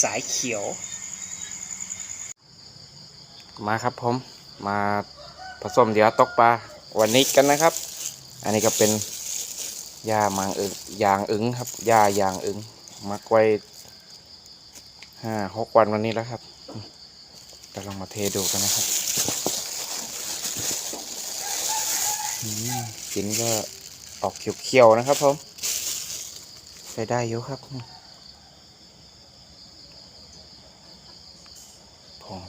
สายเขียว มาครับผม มาผสมเดี๋ยวตกปลาวันนี้กันนะครับ อันนี้ก็เป็นหญ้ามังอึงยางอึงครับหญ้ายางอึงมักไว้ห้าหกวันวันนี้แล้วครับจะลองมาเทดูกันนะครับอืมกินก็ออกเขียวๆนะครับผมใช้ได้อยู่ครับ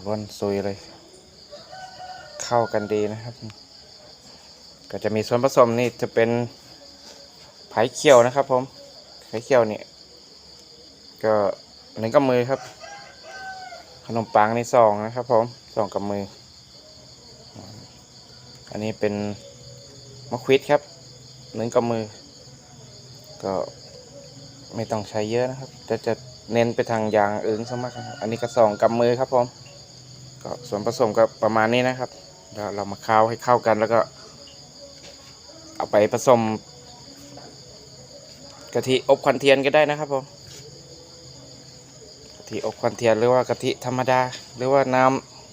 ผงล้วนซุยเลย เข้ากันดีนะครับ ก็จะมีส่วนผสมนี่จะเป็นไผ่เขียวนะครับ ผมไผ่เขียวนี่ก็หนึ่งกับมือครับ ขนมปังนี่สองนะครับ ผมสองกับมือ อันนี้เป็นมะควิดครับหนึ่งกับมือ ก็ไม่ต้องใช้เยอะนะครับจะจะเน้นไปทางยางอื่นซะมากครับ อันนี้ก็สองกับมือครับผม ก็ส่วนผสมก็ประมาณนี้นะครับเดี๋ยวเรามาเข้าให้เข้ากันแล้วก็ เอาไปผสมกะทิอบควันเทียนก็ได้นะครับผมกะทิอบควันเทียนหรือว่ากะทิธรรมดา หรือว่าน้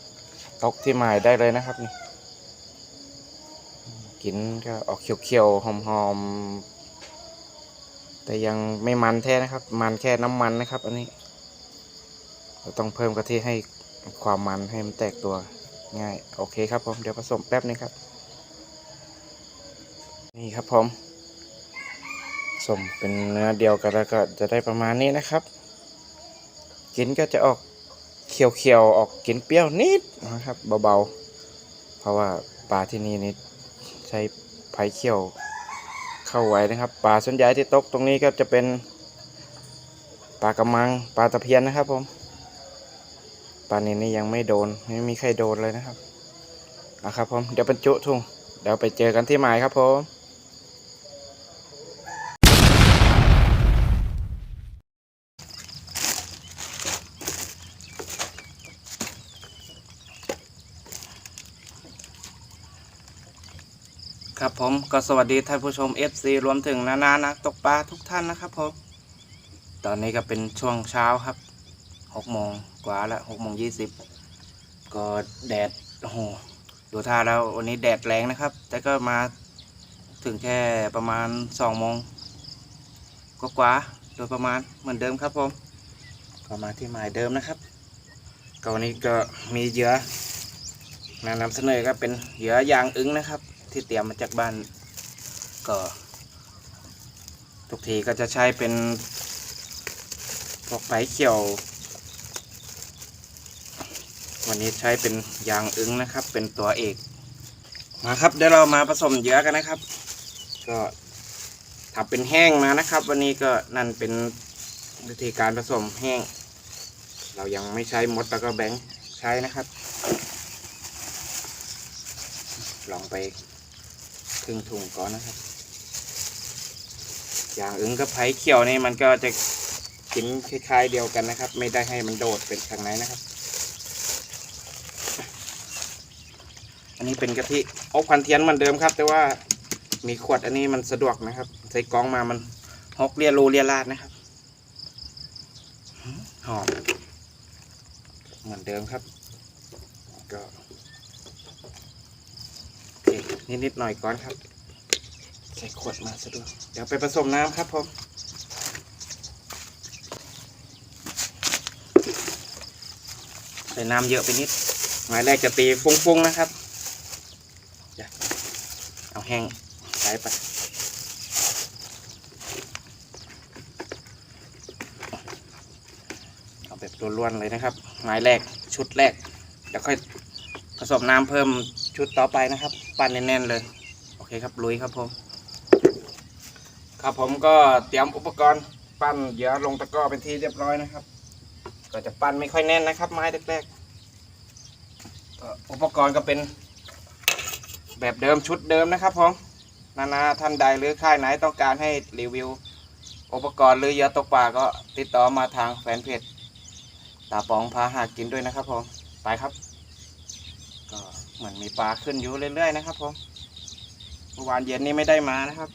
ำตกที่หมายได้เลยนะครับนี่กินก็ออกเขียวๆหอมๆ แต่ยังไม่มันแท้นะครับ มันแค่น้ำมันนะครับ อันนี้ เราต้องเพิ่มกะทิให้ ความมันให้มันแตกตัวง่าย โอเคครับผมเดี๋ยวผสมแป๊บนึงครับ นี่ครับผมผสมเป็นเนื้อเดียวกันแล้วก็จะได้ประมาณนี้นะครับกินก็จะออกเขียวๆออกกินเปรี้ยวนิดนะครับเบาๆ เพราะว่าปลาที่นี่นี่ใช้ไผ่เขียวเข้าไว้นะครับปลาส่วนใหญ่ที่ตกตรงนี้ก็จะเป็นปลากระมังปลาตะเพียนนะครับผม ปลานินนี่ยังไม่โดน ไม่มีใครโดนเลยนะครับนะครับผมเดี๋ยวบรรจุทุ่งเดี๋ยวไปเจอกันที่หมายครับผมครับผมก็สวัสดีท่านผู้ชม FC รวมถึงนานานักตกปลาทุกท่านนะครับผม ตอนนี้ก็เป็นช่วงเช้าครับหกโมง กว่าล้วหกโมงยี่สิบก็แดดโอ้โหดูท่าแล้ววันนี้แดดแรงนะครับ แต่ก็มาถึงแค่ประมาณสองโมงก็กว่าโดยประมาณเหมือนเดิมครับผมก็มาที่หมายเดิมนะครับก็วันนี้ก็มีเหยื่อมานำเสนอครับเป็นเหยื่อยางอึ้งนะครับ ที่เตรียมมาจากบ้านก็ ทุกทีก็จะใช้เป็นพวกไผ่เขียว วันนี้ใช้เป็นยางอึ้งนะครับ เป็นตัวเอก มาครับเดี๋ยวเรามาผสมเยื่อกันนะครับ ก็ทำเป็นแห้งมานะครับ วันนี้ก็นั่นเป็นวิธีการผสมแห้ง เรายังไม่ใช้มดแล้วก็แบงค์ใช้นะครับ ลองไปครึ่งถุงก่อนนะครับ อย่างอึ้งกับไผ่เขียวนี่มันก็จะกินคล้ายๆเดียวกันนะครับ ไม่ได้ให้มันโดดเป็นทางไหนนะครับ อันนี้เป็นกะทิอบควันเทียนเหมือนเดิมครับ แต่ว่ามีขวดอันนี้มันสะดวกนะครับ ใส่กล่องมามันหกเรียรูเรียลาดนะครับหอมเหมือนเดิมครับ ก็โอเคนิดหน่อยก่อนครับ ใส่ขวดมาสะดวกเดี๋ยวไปผสมน้ำครับผมใส่น้ำเยอะไปนิดหมายแรกจะตีฟุ้งๆนะครับ แห้งใส่ไปเอาแบบล้วนๆเลยนะครับหมายแรกชุดแรกเดี๋ยวค่อยผสมน้ำเพิ่มชุดต่อไปนะครับ ปั้นแน่นๆเลย โอเคครับลุยครับผม ครับผมก็เตรียมอุปกรณ์ปั้นเหยื่อลงตะกร้อเป็นที่เรียบร้อยนะครับ ก็จะปั้นไม่ค่อยแน่นนะครับ ไม้แรกๆอุปกรณ์ก็เป็น แบบเดิมชุดเดิมนะครับผมนานาท่านใดหรือค่ายไหนต้องการให้รีวิว อุปกรณ์หรือเยาตกปลาก็ติดต่อมาทางแฟนเพจตาปองพาหากินด้วยนะครับผมไปครับก็เหมือนมีปลาขึ้นอยู่เรื่อยๆนะครับผมเมื่อวานเย็นนี้ไม่ได้มานะครับ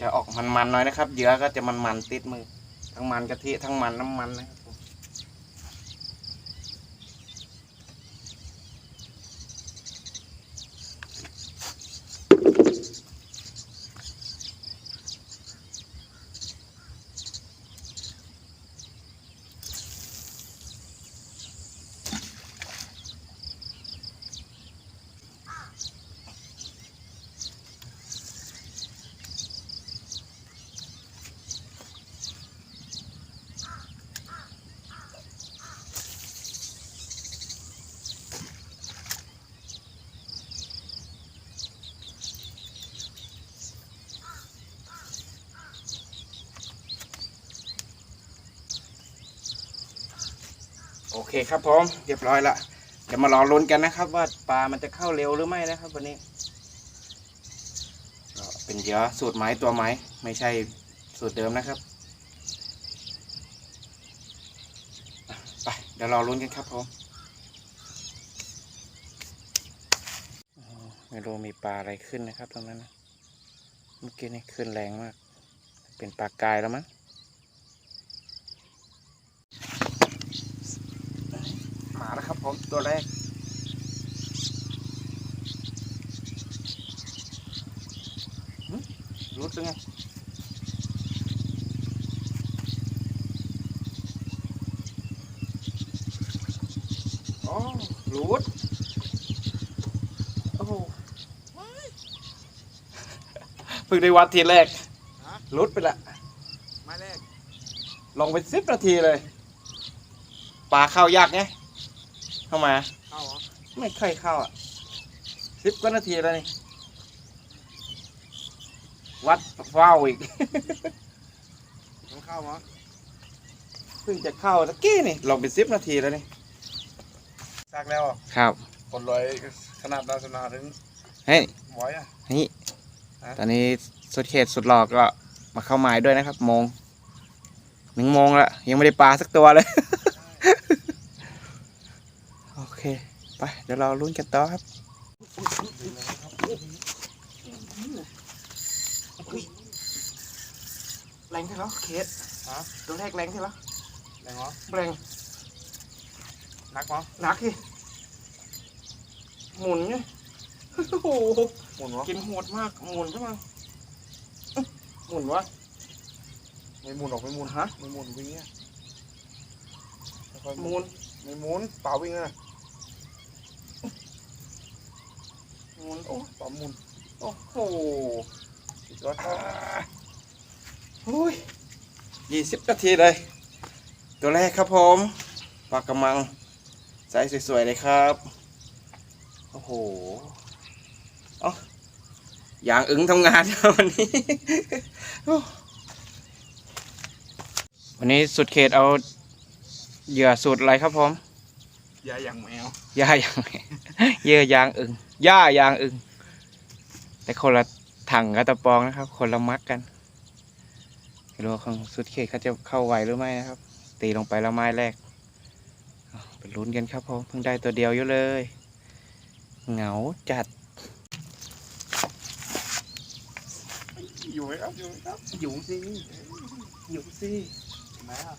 จะออกมันๆหน่อยนะครับ เยื่อก็จะมันๆติดมือ ทั้งมันกะทิทั้งมันน้ำมันนะครับ เคครับผมเรียบร้อยละเดี๋ยวมารอลุ้นกันนะครับ ว่าปลามันจะเข้าเร็วหรือไม่นะครับ วันนี้เป็นเยื่อสูตรไม้ตัวไม้ไม่ใช่สูตรเดิมนะครับไปเดี๋ยวรอลุ้นกันครับผมไม่รู้มีปลาอะไรขึ้นนะครับตรงนั้นนะเมื่อกี้นี่ขึ้นแรงมาก เป็นปลากายแล้วมั้ง มาแล้ว ครับผมตัวแรกหึรู้สึกไงอ๋อรูดโอ้โหเพิ่งได้วัดทีแรกฮะรุดไปละไม้แรกลงไปสิบนาทีเลยปลาเข้ายากไง เข้ามา เข้าเหรอไม่ค่อยเข้าอะสิบกว่านาทีแล้วนี่ วัดว้าวอีก มันเข้าเหรอเพิ่งจะเข้าตะกี้นี่ลงไปสิบนาทีแล้วนี่ ซักแล้วอะครับคนรวยขนาดดาวสนาถึงเฮ้ยไว้อะ นี่ ฮะ ตอนนี้สุดเขตสุดหลอกก็มาเข้าหมายด้วยนะครับ โมง หนึ่งโมงแล้วยังไม่ได้ปลาสักตัวเลย โอเค ไปเดี๋ยวเราลุ้นกันต่อครับแรงใช่แล้วเคสฮะตัวแรกแรงใช่แล้วแรงเหรอแรงนักเหรอหนักที่หมุนไงโอ้โหหมุนเหรอกินโหดมากหมุนใช่ไหมอื้อหมุนวะไม่หมุนออกไม่หมุนฮะไม่หมุนวิ่งเนี่ยค่อยๆหมุนไม่หมุนเปล่าวิ่งอะห มุนโอ้เปล่าหมุนโอ้โหสุดยอดโอ้ยยี่สิบนาทีเลย ตัวแรกครับผมปลากระมังไซส์สวยๆเลยครับ โอ้โหเอ๋อย่างอึ้งทำงานวันนี้ วันนี้สุดเขตเอาเหยื่อสูตรอะไรครับผมยาอย่างแมวย่าอย่าง เหยื่อยางอึงย่ายางอึงแต่คนละถังกับตะปองนะครับ คนละมัดกันไม่รู้ว่าของสุดเขตเขาจะเข้าไหวหรือไม่นะครับ ตีลงไปแล้วไม้แรกเอาไปลุ้นกันครับผมเพิ่งได้ตัวเดียวอยู่เลย เหงาจัด อยู่ไหมครับอยู่ไหมครับอยู่สิอยู่สิอยู่ไหนอะ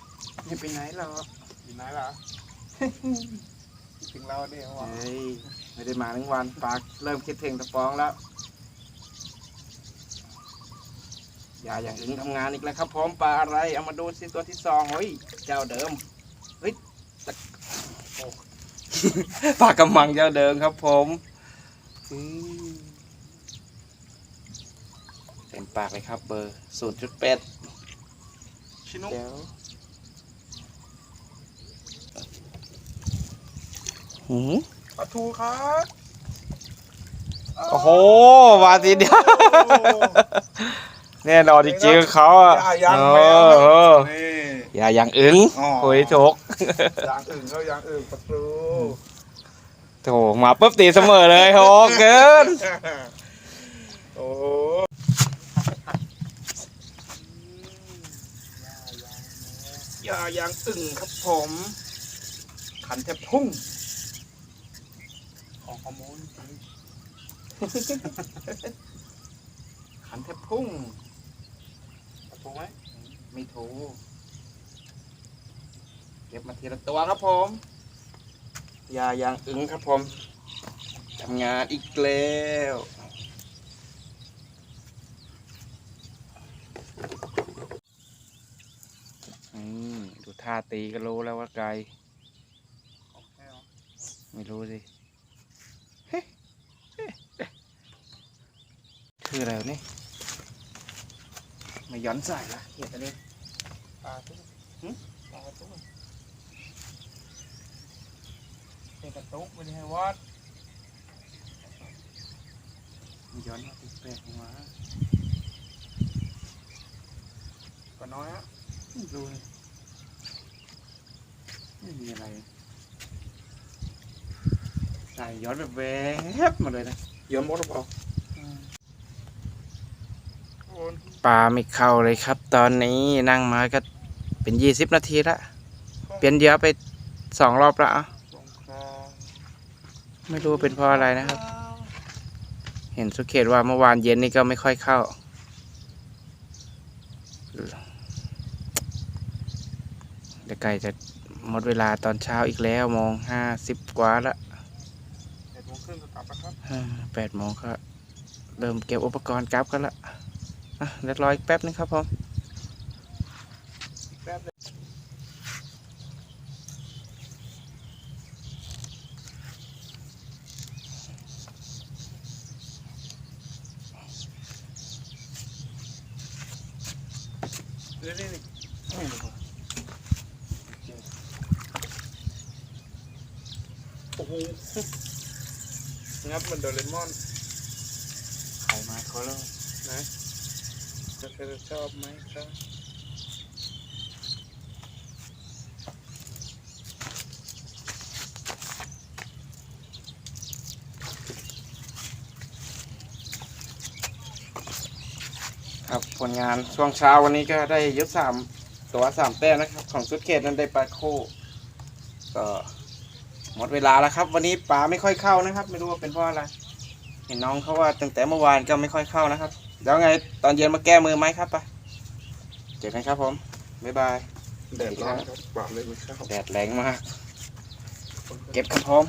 ไม่ไปไหนหรอกอยู่ไหนล่ะคิดถึงเราเนี่ยว่ะเฮ้ย ไม่ได้มาทั้งวันปากเริ่มคิดถึงตะปองแล้วอย่าอย่างอื่นทำงานอีกแล้วครับพร้อมปลาอะไรเอามาดูสิตัวที่สองเฮ้ยเจ้าเดิมเฮ้ยตะโอ้ปลากำมังเจ้าเดิมครับผมอืมเต็มปากเลยครับ เบอร์ศูนย์จุดเป็ดชินุเดี๋ยวหืม ปลาทูครับโอ้โหมาทีเดียวแน่นอนจริงๆเขาอะยาอย่างเอแมวอเออนี่อย่าอย่างอึ้งอ๋อโอ้ยโถกยางอื่นก็ยางอื่นปลาทูโถมาปุ๊บตีเสมอเลยโหเกินโอ้อย่าอย่างอึ้งครับผม ขันแทบพุ่ง ของขโมยขันแทบพุ่งถูกไหมไม่ถูกเก็บมาทีละตัวครับผมยาอย่างอึ้งครับผมทำงานอีกแล้วอืมดูท่าตีก็รู้แล้วว่าไกลโอเคเหรอไม่รู้สิ เฮ้ยเฮ้ย คืออะไรวะนี่ไม่ย้อนใส่ละเห็ดอันนี้ปลาตุ๊กหึปลาตุ๊กเป็นกระตุกไม่ได้ให้วัดไม่ย้อนมาติดแปลกมาก็น้อยฮะไม่รู้เลยไม่มีอะไรใส่ย้อนแบบแวบมาเลยนะเยอะหมดหรือเปล่าโอน ปลาไม่เข้าเลยครับ ตอนนี้นั่งมาก็เป็นยี่สิบนาทีละเปลี่ยนเหยอะไปสองรอบแล้วอะสงครามไม่รู้เป็นเพราะอะไรนะครับ เห็นสุเขตว่าเมื่อวานเย็นนี่ก็ไม่ค่อยเข้า เดี๋ยวไก่จะหมดเวลาตอนเช้าอีกแล้วโมงห้าสิบกว่าละเจ็ดโมงครึ่งก็กลับแล้วครับแปดโมงก็เริ่มเก็บอุปกรณ์กลับกันละ อะเรียบร้อยอีกแป๊บนึงครับผมแป๊บเดียวเดี๋ยวนี่นี่ไม่รู้ว่ะโอ้โหงับเหมันโดเรมอนไข่มาเขาแล้วนะ จะเธอชอบไหมครับครับผลงานช่วงเช้าวันนี้ก็ได้ยึดสามตัวสามแต้มนะครับ ของสุดเขตนั้นได้ปลาโคก็หมดเวลาแล้วครับ วันนี้ปลาไม่ค่อยเข้านะครับ ไม่รู้ว่าเป็นเพราะอะไร เห็นน้องเขาว่าตั้งแต่เมื่อวานก็ไม่ค่อยเข้านะครับ แล้วไงตอนเย็นมาแก้มือไหมครับไปเจอกันครับผมบ๊ายบายแดดร้อนครับปากเลยไม่เข้าแดดแรงมาก เก็บครับผม